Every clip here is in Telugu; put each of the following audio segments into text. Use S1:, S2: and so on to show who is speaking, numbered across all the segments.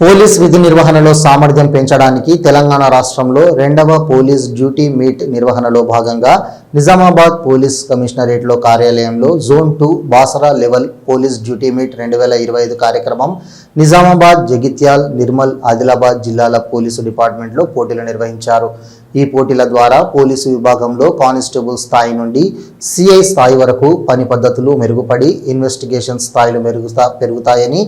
S1: పోలీస్ విధి నిర్వహణలో సామర్థ్యం పెంచడానికి తెలంగాణ రాష్ట్రంలో రెండవ పోలీస్ డ్యూటీ మీట్ నిర్వహణలో భాగంగా నిజామాబాద్ పోలీస్ కమిషనరేట్లో కార్యాలయంలో zone two Basara level police duty meet రెండు వేల ఇరవై ఐదు కార్యక్రమం నిజామాబాద్ జగిత్యాల్ నిర్మల్ ఆదిలాబాద్ జిల్లాల పోలీసు డిపార్ట్మెంట్లో పోటీలు నిర్వహించారు. ఈ పోటీల ద్వారా పోలీసు విభాగంలో కానిస్టేబుల్ స్థాయి నుండి సిఐ స్థాయి వరకు పని పద్ధతులు మెరుగుపడి ఇన్వెస్టిగేషన్ స్థాయిలు మెరుగుతా పెరుగుతాయని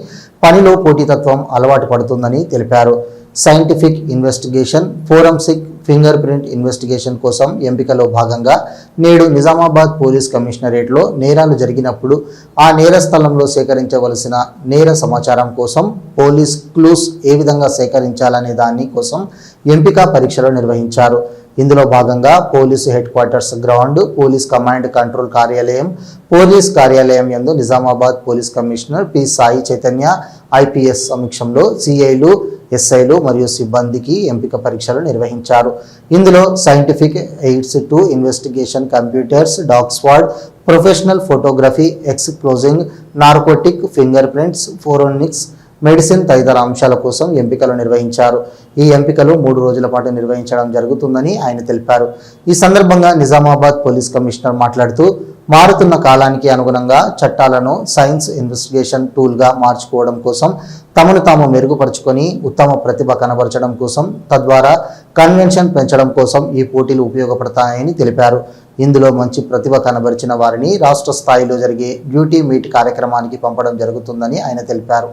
S1: పనిలో పోటీతత్వం అలవాటు పడుతుందని తెలిపారు. Scientific investigation forensic finger print investigation కోసం ఎంపికలో భాగంగా నేడు నిజామాబాద్ పోలీస్ కమిషనరేట్లో నేరాలు జరిగినప్పుడు ఆ నేర స్థలంలో సేకరించవలసిన నేర సమాచారం కోసం పోలీస్ క్లూస్ ఏ విధంగా సేకరించాలనే దాని కోసం ఎంపిక పరీక్షలు నిర్వహించారు. ఇందులో భాగంగా police head quarters ground police command control కార్యాలయం పోలీస్ కార్యాలయం యందు Nizamabad police commissioner P Sai Chaitanya IPS సమక్షంలో సిఐలు ఎస్ఐలు మరియు సిబ్బందికి ఎంపిక పరీక్షలు నిర్వహించారు. ఇందులో scientific aids to investigation computers dog squad professional photography exploding narcotic finger prints forensics medicine తదితర అంశాల కోసం ఎంపికలు నిర్వహించారు. ఈ ఎంపికలు మూడు రోజుల పాటు నిర్వహించడం జరుగుతుందని ఆయన తెలిపారు. ఈ సందర్భంగా నిజామాబాద్ పోలీస్ కమిషనర్ మాట్లాడుతూ మారుతున్న కాలానికి అనుగుణంగా చట్టాలను సైన్స్ ఇన్వెస్టిగేషన్ టూల్గా మార్చుకోవడం కోసం తమను తాము మెరుగుపరుచుకొని ఉత్తమ ప్రతిభ కనబరచడం కోసం తద్వారా కన్వెన్షన్ పెంచడం కోసం ఈ పోటీలు ఉపయోగపడతాయని తెలిపారు. ఇందులో మంచి ప్రతిభ కనబరిచిన వారిని రాష్ట్ర స్థాయిలో జరిగే డ్యూటీ మీట్ కార్యక్రమానికి పంపడం జరుగుతుందని ఆయన తెలిపారు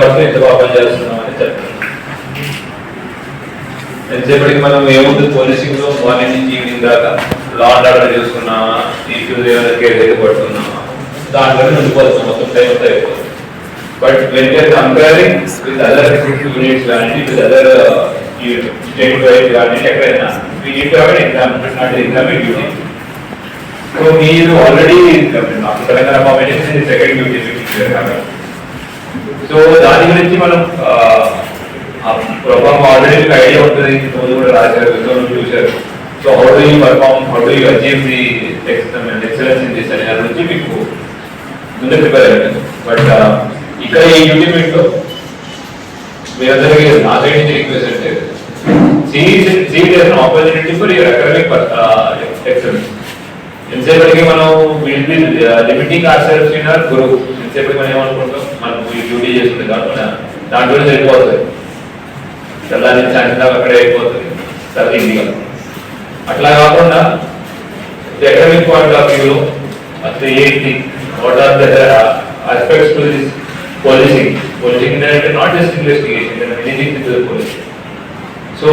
S2: వాళ్ళతో ఎంత బాగా పనిచేస్తున్నాం అని చెప్తాను ఎంతసేపటికి మనం ఏముంటుంది పోలీసింగ్లో మార్నింగ్ నుంచి ఈవినింగ్ దాకా లా అండ్ ఆర్డర్ చూసుకున్నామా? ఇష్యూస్ ఏమైనా కేసు అయితే పడుతున్నామా? దాంట్లో ఉండిపోతున్నాం. మొత్తం టైం అంతా అయిపోతుంది. But when you are comparing with other units కానీ విత్ అదర్ స్టేట్ వైజ్ కానీ ఎక్కడైనా we exam not exam duty so మీరు already Telangana second duty so దాని గురించి మనం ప్రభావం ఆల్రెడీ మీకు ఐడియా ఉంటుంది రోజు కూడా రాశారు విజువల్ చూశారు so how do you perform how do you achieve the excellence in this అనే దాని గురించి మీకు ముందే ప్రిపేర్ అయ్యాను బట్ ఇక్కడ ఈ డ్యూటీ మీట్లో మీరందరికీ నా సైడ్ నుంచి రిక్వెస్ట్ అంటే సీ చేసిన opportunity for your academic excellence ఎంతసేపటికి మనం will be limiting our self in our group ఎంతసేపటికి మనం ఏమనుకుంటాం మనం ఈ డ్యూటీ చేస్తుంది కాకుండా దాంట్లో సరిపోతుంది తెల్లారి నుంచి సాయంత్రం అక్కడే అయిపోతుంది. సరే ఇండిగా అట్లా కాకుండా అకాడమిక్ పాయింట్ ఆఫ్ వ్యూలో అసలు ఏంటి what are the aspects to this policing. Policing అంటే not just investigation anything to policing. So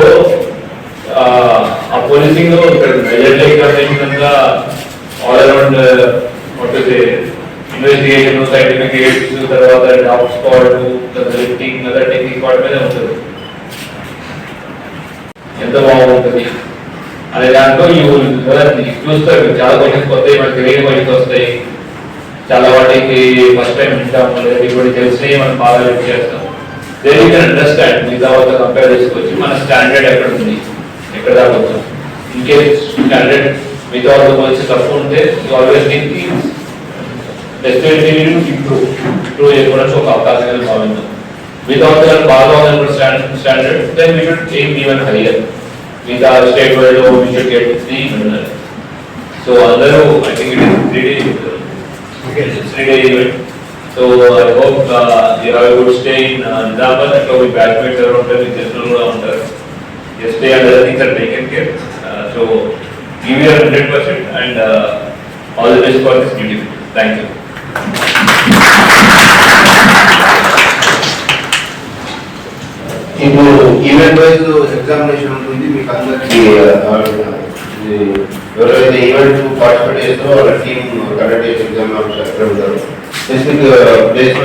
S2: ఆ పోలీసింగ్లో ఇక్కడ majorly examination all around what investigation scientific aids తర్వాత dog squad lifting other technique squad మీద ఉంటుంది. ఎంత బాగుంటుంది? అనే దాంట్లో ఈ చూస్తారు. చాలా క్వశ్చన్స్ వస్తాయి మనకి తెలియని వాటికి వస్తాయి. చాలా వాటికి ఫస్ట్ టైం వింటాం లేదా ఇప్పుడు తెలిసినవి మనం బాగా లిఫ్ట్ చేస్తాం దేని కెన్ అండర్స్టాండ్ మిగతా వాళ్ళతో కంపేర్ చేసుకొచ్చి మన స్టాండర్డ్ ఎక్కడ ఉంది? ఎక్కడ దాకా వచ్చాం ఇన్కేస్ స్టాండర్డ్ మిగతా వాళ్ళతో పోల్చి తక్కువ ఉంటే ఆల్వేస్ దీనికి డెస్టినేషన్ ఇంప్రూవ్ ఇంప్రూవ్ చేసుకోవడానికి ఒక అవకాశం without the Balaam standard, standard, then we should aim even higher. With our state world law, we should get 3 mineral. So, under, I think it is 3 day event. Okay. It's 3 day event. So, I hope uh, you have a stay in uh, Nizamabad and probably badminton around there with Jesnul around there. Yesterday, other things are taken care. Uh, so, give your 100% and uh, all the best for this meeting. Thank you.
S3: ఇప్పుడు ఈవెంట్ వైజ్ ఎగ్జామినేషన్ ఉంటుంది మీకు అందరికి ఎవరైతే ఈవెంట్ పార్టిసిపేట్ చేస్తారో వాళ్ళ టీమ్ కండక్ట్ చేసే ఎగ్జామ్ ఉంటారు. ప్లేస్లో